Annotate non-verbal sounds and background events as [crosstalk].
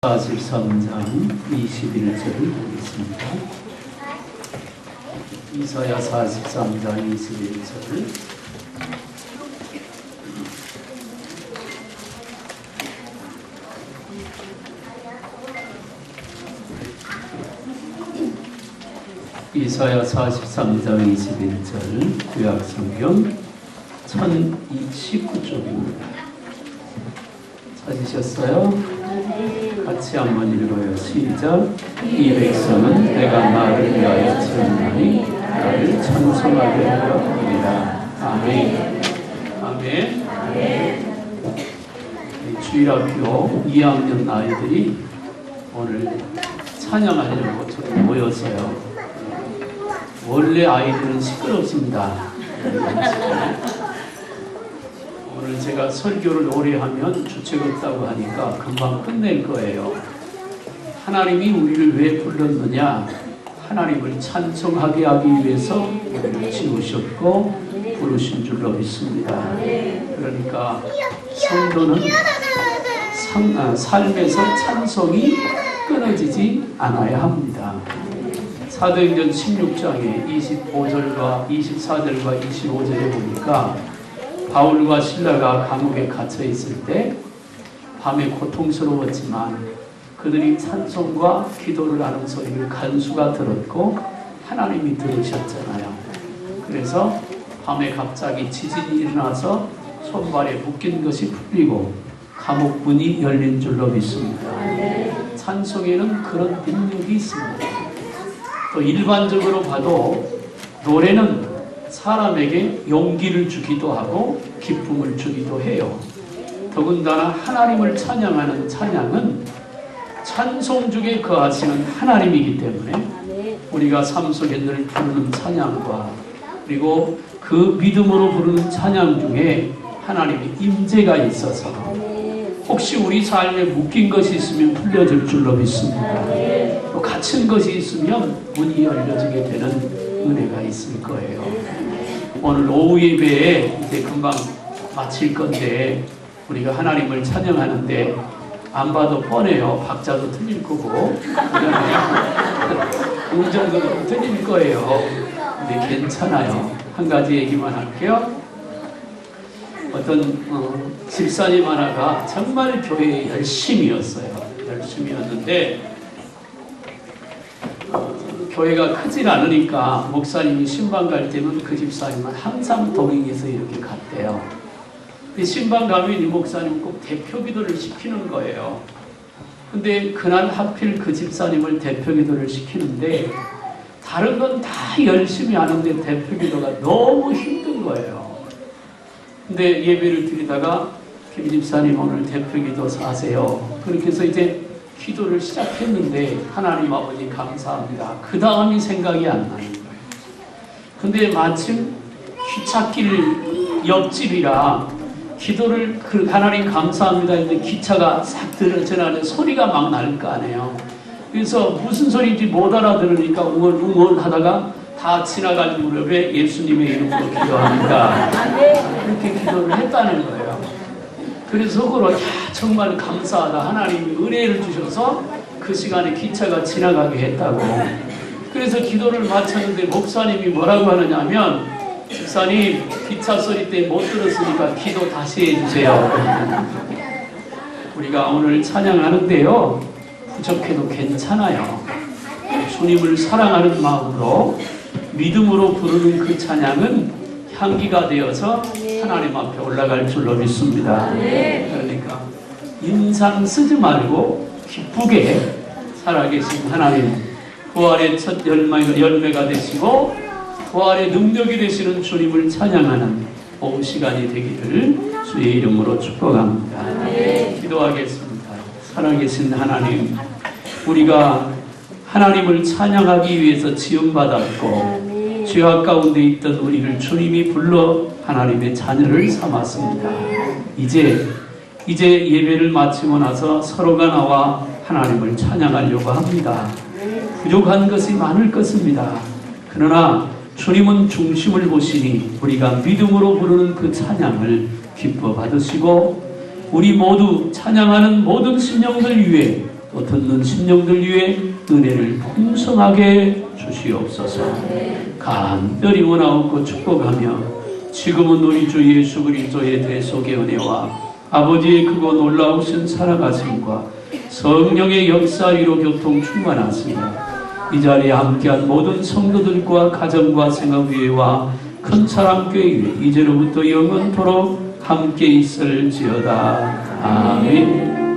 43장 21절을 보겠습니다. 이사야 43장 21절 이사야 43장 21절 구약성경 1019쪽입니다. 찾으셨어요? 같이 한번 읽어요. 시작. 이 백성은 내가 나를 위하여 지었나니 나를 찬송하게 하였느니라. 아멘. 아멘. 이 주일학교 2학년 아이들이 오늘 찬양하려고 저기 모였어요. 원래 아이들은 시끄럽습니다. 오늘 제가 설교를 오래 하면 주책 없다고 하니까 금방 끝낼 거예요. 하나님이 우리를 왜 불렀느냐? 하나님을 찬송하게 하기 위해서 우리를 지으셨고 부르신 줄로 믿습니다. 그러니까 성도는 상, 아, 삶에서 찬송이 끊어지지 않아야 합니다. 사도행전 16장에 25절과 24절과 25절에 보니까 바울과 신라가 감옥에 갇혀 있을 때 밤에 고통스러웠지만 그들이 찬송과 기도를 하는 소리를 간수가 들었고 하나님이 들으셨잖아요. 그래서 밤에 갑자기 지진이 일어나서 손발에 묶인 것이 풀리고 감옥 문이 열린 줄로 믿습니다. 찬송에는 그런 능력이 있습니다. 또 일반적으로 봐도 노래는 사람에게 용기를 주기도 하고 기쁨을 주기도 해요. 더군다나 하나님을 찬양하는 찬양은 찬송 중에 거하시는 하나님이기 때문에 우리가 삶 속에 늘 부르는 찬양과 그리고 그 믿음으로 부르는 찬양 중에 하나님의 임재가 있어서 혹시 우리 삶에 묶인 것이 있으면 풀려질 줄로 믿습니다. 또 갇힌 것이 있으면 문이 열려지게 되는 은혜가 있을 거예요. 오늘 오후 예배에 이제 금방 마칠 건데 우리가 하나님을 찬양하는데 안 봐도 뻔해요. 박자도 틀릴 거고 [laughs] 음정도 틀릴 거예요. 근데 괜찮아요. 한 가지 얘기만 할게요. 어떤 어, 집사님 하나가 정말 교회에 열심이었어요. 열심이었는데 어, 교회가 크질 않으니까 목사님이 신방 갈 때는 그 집사님은 항상 동행해서 이렇게 갔대요. 신방 가면 이 목사님 꼭 대표 기도를 시키는 거예요. 근데 그날 하필 그 집사님을 대표 기도를 시키는데 다른 건 다 열심히 하는데 대표 기도가 너무 힘든 거예요. 근데 예배를 드리다가 김 집사님 오늘 대표 기도 하세요. 그렇게 해서 이제 기도를 시작했는데 하나님 아버지 감사합니다. 그 다음이 생각이 안 나는 거예요. 근데 마침 기찻길 옆집이라 기도를 그 하나님 감사합니다 했는데 기차가 싹 들어 지나는 소리가 막 날 거 아니에요. 그래서 무슨 소리인지 못 알아들으니까 웅얼웅얼 하다가 다 지나간 무렵에 예수님의 이름으로 기도합니다. 그렇게 기도를 했다는 거예요. 그래서 속으로 야, 정말 감사하다. 하나님이 은혜를 주셔서 그 시간에 기차가 지나가게 했다고. 그래서 기도를 마쳤는데 목사님이 뭐라고 하느냐면 목사님 기차 소리 때문에 못 들었으니까 기도 다시 해주세요. 우리가 오늘 찬양하는데요. 부족해도 괜찮아요. 주님을 사랑하는 마음으로 믿음으로 부르는 그 찬양은 향기가 되어서 하나님 앞에 올라갈 줄로 믿습니다. 그러니까 인상 쓰지 말고 기쁘게 살아계신 하나님 부활의 첫 열매가, 열매가 되시고 부활의 능력이 되시는 주님을 찬양하는 오후 시간이 되기를 주의 이름으로 축복합니다. 기도하겠습니다. 살아계신 하나님 우리가 하나님을 찬양하기 위해서 지음받았고 죄악 가운데 있던 우리를 주님이 불러 하나님의 자녀를 삼았습니다. 이제 이제 예배를 마치고 나서 서로가 나와 하나님을 찬양하려고 합니다. 부족한 것이 많을 것입니다. 그러나 주님은 중심을 보시니 우리가 믿음으로 부르는 그 찬양을 기뻐 받으시고 우리 모두 찬양하는 모든 심령들 위해 또 듣는 심령들 위해 은혜를 풍성하게 주시옵소서. 간절히 원하옵고 축복하며 지금은 우리 주 예수 그리스도의 대속의 은혜와 아버지의 크고 놀라우신 살아가심과 성령의 역사 위로 교통 충만하시며 이 자리에 함께한 모든 성도들과 가정과 생각위와 큰 사랑교회 이제로부터 영원토록 함께 있을지어다. 아멘.